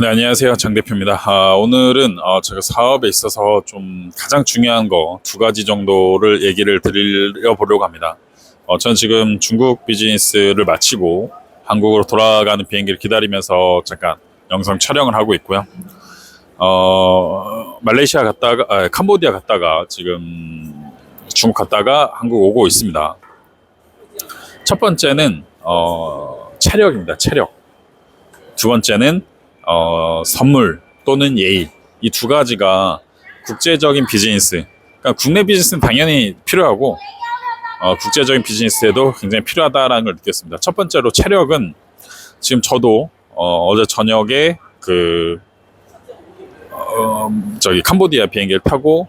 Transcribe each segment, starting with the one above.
네, 안녕하세요. 장 대표입니다. 아, 오늘은 어, 제가 사업에 있어서 좀 가장 중요한 거 두 가지 정도를 얘기를 드려보려고 합니다. 어, 전 지금 중국 비즈니스를 마치고 한국으로 돌아가는 비행기를 기다리면서 잠깐 영상 촬영을 하고 있고요. 어, 말레이시아 갔다가, 아, 캄보디아 갔다가 지금 중국 갔다가 한국 오고 있습니다. 첫 번째는 어, 체력입니다. 체력. 두 번째는 어, 선물 또는 예의 이 두 가지가 국제적인 비즈니스 그러니까 국내 비즈니스는 당연히 필요하고 어, 국제적인 비즈니스에도 굉장히 필요하다라는 걸 느꼈습니다. 첫 번째로 체력은 지금 저도 어, 제 저녁에 그 어, 저기 캄보디아 비행기를 타고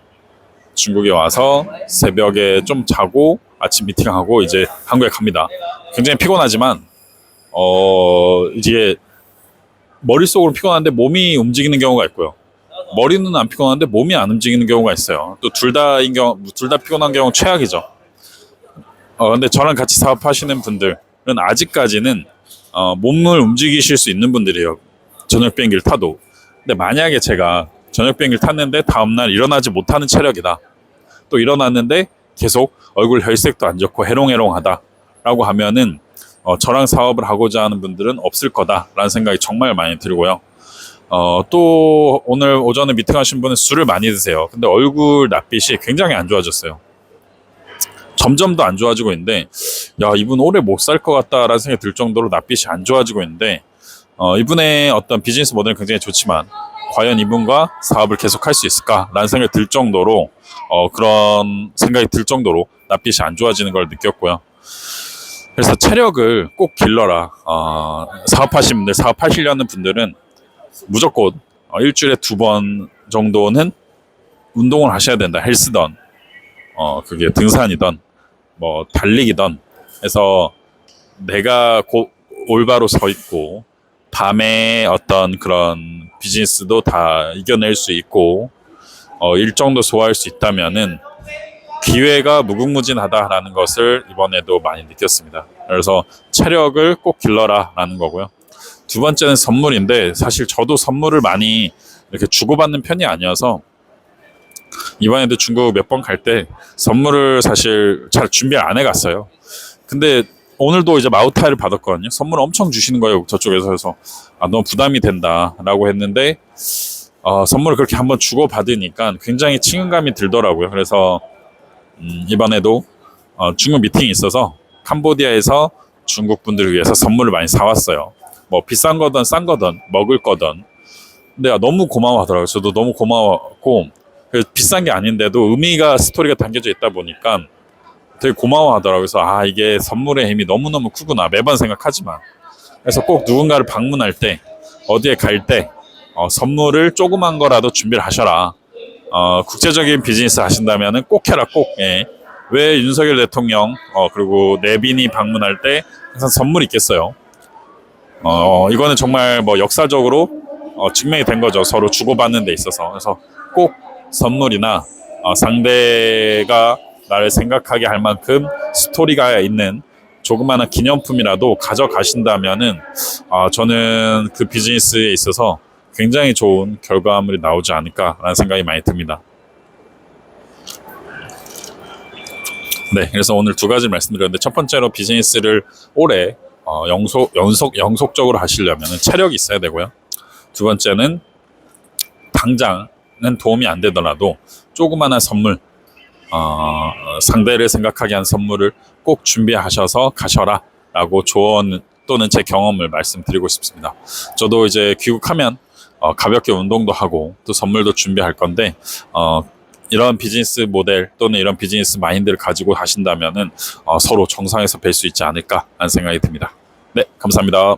중국에 와서 새벽에 좀 자고 아침 미팅하고 이제 한국에 갑니다. 굉장히 피곤하지만 어 이게 머릿속으로 피곤한데 몸이 움직이는 경우가 있고요. 머리는 안 피곤한데 몸이 안 움직이는 경우가 있어요. 또 둘 다인 경우 둘 다 피곤한 경우 최악이죠. 어 근데 저랑 같이 사업하시는 분들은 아직까지는 어, 몸을 움직이실 수 있는 분들이에요. 저녁 비행기를 타도. 근데 만약에 제가 저녁 비행기를 탔는데 다음날 일어나지 못하는 체력이다. 또 일어났는데 계속 얼굴 혈색도 안 좋고 해롱해롱하다 라고 하면은 어, 저랑 사업을 하고자 하는 분들은 없을 거다라는 생각이 정말 많이 들고요. 어, 또 오늘 오전에 미팅하신 분은 술을 많이 드세요. 근데 얼굴 낯빛이 굉장히 안 좋아졌어요. 점점 더 안 좋아지고 있는데, 야, 이분 오래 못 살 것 같다라는 생각이 들 정도로 낯빛이 안 좋아지고 있는데, 어, 이분의 어떤 비즈니스 모델은 굉장히 좋지만, 과연 이분과 사업을 계속 할 수 있을까라는 생각이 들 정도로, 어, 그런 생각이 들 정도로 낯빛이 안 좋아지는 걸 느꼈고요. 그래서 체력을 꼭 길러라. 어, 사업하시는 분들, 사업하시려는 분들은 무조건 어, 일주일에 두 번 정도는 운동을 하셔야 된다. 헬스던, 어, 그게 등산이던, 뭐, 달리기던 해서 내가 고, 올바로 서 있고, 밤에 어떤 그런 비즈니스도 다 이겨낼 수 있고, 어, 일정도 소화할 수 있다면은 기회가 무궁무진하다라는 것을 이번에도 많이 느꼈습니다. 그래서 체력을 꼭 길러라라는 거고요. 두 번째는 선물인데 사실 저도 선물을 많이 이렇게 주고받는 편이 아니어서 이번에도 중국 몇 번 갈 때 선물을 사실 잘 준비 안 해갔어요. 근데 오늘도 이제 마우타이를 받았거든요. 선물 엄청 주시는 거예요. 저쪽에서 해서 아, 너무 부담이 된다라고 했는데 어, 선물을 그렇게 한번 주고 받으니까 굉장히 친근감이 들더라고요. 그래서 음, 이번에도 어, 중국 미팅이 있어서 캄보디아에서 중국 분들을 위해서 선물을 많이 사왔어요. 뭐 비싼 거든 싼 거든 먹을 거든. 근데 너무 고마워하더라고요. 저도 너무 고마웠고 그 비싼 게 아닌데도 의미가 스토리가 담겨져 있다 보니까 되게 고마워하더라고요. 그래서 아 이게 선물의 힘이 너무너무 크구나 매번 생각하지만 그래서 꼭 누군가를 방문할 때 어디에 갈때 어, 선물을 조그만 거라도 준비를 하셔라. 어, 국제적인 비즈니스 하신다면은 꼭 해라 꼭. 예. 왜 윤석열 대통령 어, 그리고 내빈이 방문할 때 항상 선물 있겠어요. 어, 이거는 정말 뭐 역사적으로 어, 증명이 된 거죠. 서로 주고받는 데 있어서. 그래서 꼭 선물이나 어, 상대가 나를 생각하게 할 만큼 스토리가 있는 조그마한 기념품이라도 가져가신다면은 어, 저는 그 비즈니스에 있어서 굉장히 좋은 결과물이 나오지 않을까라는 생각이 많이 듭니다. 네, 그래서 오늘 두 가지 말씀드렸는데 첫 번째로 비즈니스를 오래 어, 영속, 연속, 영속적으로 하시려면 체력이 있어야 되고요. 두 번째는 당장은 도움이 안 되더라도 조그마한 선물, 어, 상대를 생각하게 한 선물을 꼭 준비하셔서 가셔라 라고 조언 또는 제 경험을 말씀드리고 싶습니다. 저도 이제 귀국하면 어, 가볍게 운동도 하고 또 선물도 준비할 건데 어, 이런 비즈니스 모델 또는 이런 비즈니스 마인드를 가지고 하신다면은 어, 서로 정상에서 뵐 수 있지 않을까 하는 생각이 듭니다. 네, 감사합니다.